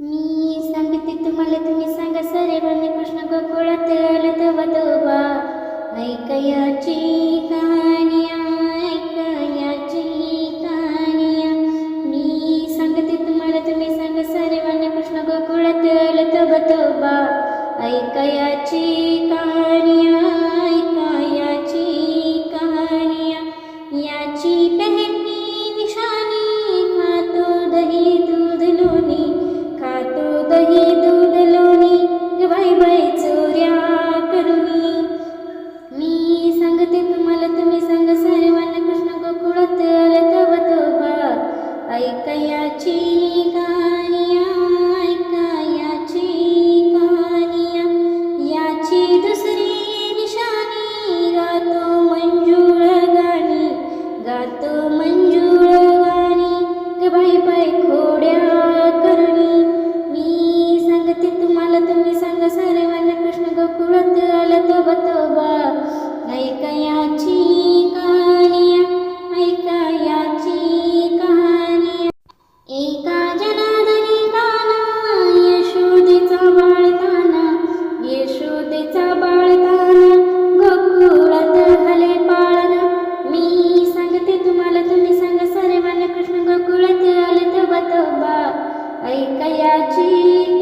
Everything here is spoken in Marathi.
मी सांगते तुम्हाला तुम्ही सांगा सर्वांनी कृष्ण गोकुळात आलं तवा तोबा ऐकयाची कहानिया ऐकयाची कहानिया मी सांगते तुम्हाला तुम्ही सांगा सर्वांनी कृष्ण गोकुळात आलं तवा तोबा ऐकयाची ऐकयाची गाणिया ऐकयाची गाणिया याची दुसरी निशाणी गातो मंजूळ गाणी गातो मंजूळ गाणी. गबाई पाय खोड्या करणी. मी सांगते तुम्हाला तुम्ही सांगा सर्वांना कृष्ण गोकुळात आलं तो बतोबा ऐकयाची